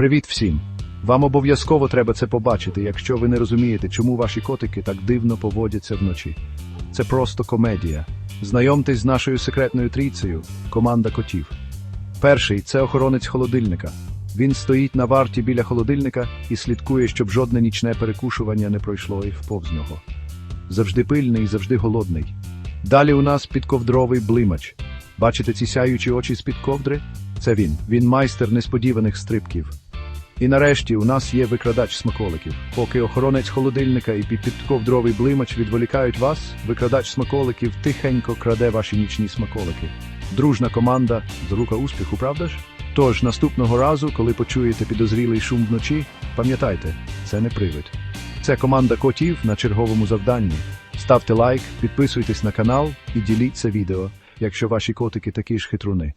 Привіт всім! Вам обов'язково треба це побачити, якщо ви не розумієте, чому ваші котики так дивно поводяться вночі. Це просто комедія. Знайомтесь з нашою секретною трійцею команда котів. Перший це охоронець холодильника. Він стоїть на варті біля холодильника і слідкує, щоб жодне нічне перекушування не пройшло і вповз нього. Завжди пильний, завжди голодний. Далі у нас підковдровий блимач. Бачите ці сяючі очі з-під ковдри? Це він. Він майстер несподіваних стрибків. І нарешті у нас є викрадач смаколиків. Поки охоронець холодильника і під- підковдровий блимач відволікають вас, викрадач смаколиків тихенько краде ваші нічні смаколики. Дружна команда рука успіху, правда ж? Тож наступного разу, коли почуєте підозрілий шум вночі, пам'ятайте, це не привид. Це команда котів на черговому завданні. Ставте лайк, підписуйтесь на канал і діліться відео, якщо ваші котики такі ж хитруни.